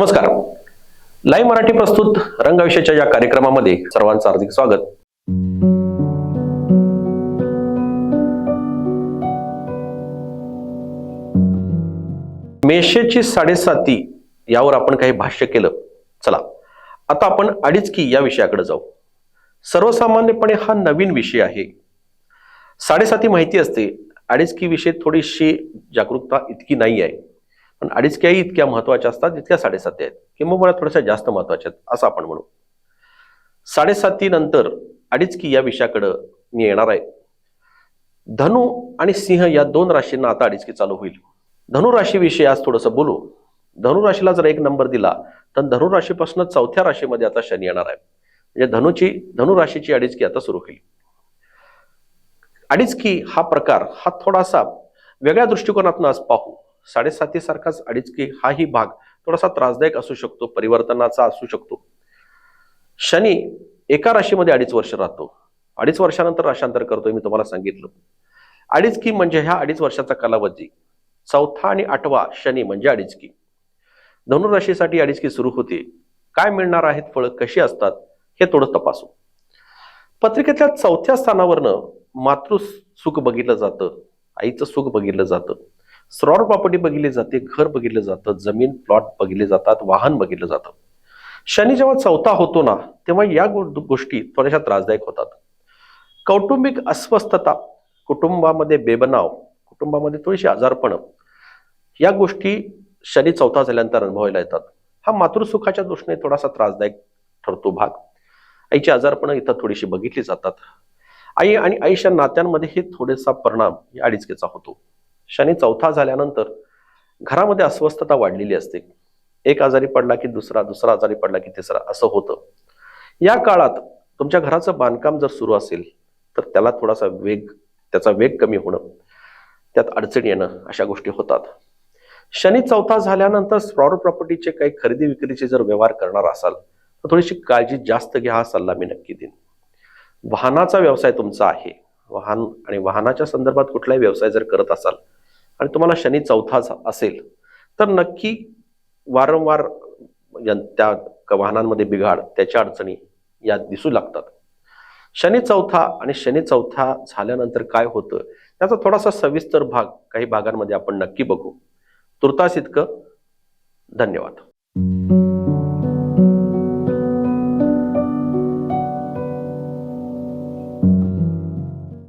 नमस्कार. लाईव्ह मराठी प्रस्तुत रंगविषयाच्या या कार्यक्रमामध्ये सर्वांचं हार्दिक स्वागत. मेषेची साडेसाती यावर आपण काही भाष्य केलं. चला आता आपण अडीच की या विषयाकडे जाऊ. सर्वसामान्यपणे हा नवीन विषय आहे. साडेसाती माहिती असते अडीच की थोडीशी जागरूकता इतकी नाही आहे. पण अडीचक्याही इतक्या महत्त्वाच्या असतात जितक्या साडेसाती आहेत. किंवा थोड्याशा जास्त महत्त्वाच्या आहेत असं आपण म्हणू. साडेसाती नंतर अडीचकी या विषयाकडं मी येणार आहे. धनु आणि सिंह या दोन राशींना आता अडीचकी चालू होईल. धनुराशीविषयी आज थोडंसं बोलू. धनु राशीला जर एक नंबर दिला तर धनु राशीपासून चौथ्या राशीमध्ये आता शनी येणार आहे. म्हणजे धनुची धनु राशीची आता सुरू होईल. अडीचकी हा प्रकार हा थोडासा वेगळ्या दृष्टिकोनातून आज पाहू. साडेसाती सारखाच अडीचकी हाही भाग थोडासा त्रासदायक असू शकतो परिवर्तनाचा असू शकतो. शनी एका राशीमध्ये अडीच वर्ष राहतो. अडीच वर्षानंतर राशांतर करतोय मी तुम्हाला सांगितलं. अडीच की म्हणजे ह्या अडीच वर्षाचा कालावधी. चौथा आणि आठवा शनी म्हणजे अडीचकी. धनुराशीसाठी अडीचकी सुरू होते. काय मिळणार आहेत फळं? कशी असतात? हे थोडं तपासू. पत्रिकेतल्या चौथ्या स्थानावरनं मातृ सुख बघितलं जातं. आईचं सुख बघितलं जातं. स्रॉर प्रॉपर्टी बघितली जाते घर बघितलं जातं जमीन प्लॉट बघितले जातात वाहन बघितलं जातं. शनी जेव्हा चौथा होतो ना तेव्हा या गो- गोष्टी थोड्याशा त्रासदायक होतात. कौटुंबिक अस्वस्थता कुटुंबामध्ये बेबनाव कुटुंबामध्ये थोडीशी आजारपण या गोष्टी शनी चौथा झाल्यानंतर अनुभवायला येतात. हा मातृसुखाच्या दृष्टीने थोडासा त्रासदायक ठरतो भाग. आईची आजारपणं इथं थोडीशी बघितली जातात. आई आणि आईच्या नात्यांमध्ये हे थोडेसा परिणाम या अडीचकेचा होतो. शनी चौथा झाल्यानंतर घरामध्ये अस्वस्थता वाढलेली असते. एक आजारी पडला की दुसरा दुसरा आजारी पडला की तिसरा असं होतं. या काळात तुमच्या घराचं बांधकाम जर सुरू असेल तर त्याला थोडासा वेग त्याचा वेग कमी होणं त्यात अडचण येणं अशा गोष्टी होतात. शनी चौथा झाल्यानंतर स्प्रॉर प्रॉपर्टीचे काही खरेदी विक्रीचे जर व्यवहार करणार असाल तर थोडीशी काळजी जास्त घ्या हा सल्ला मी नक्की देईन. वाहनाचा व्यवसाय तुमचा आहे. वाहन आणि वाहनाच्या संदर्भात कुठलाही व्यवसाय जर करत असाल आणि तुम्हाला शनी चौथा असेल तर नक्की वारंवार त्या वाहनांमध्ये बिघाड त्याच्या अडचणी या दिसू लागतात. शनी चौथा आणि शनी चौथा झाल्यानंतर काय होतं त्याचा थोडासा सविस्तर भाग काही भागांमध्ये आपण नक्की बघू. तुर्तास इतकं. धन्यवाद.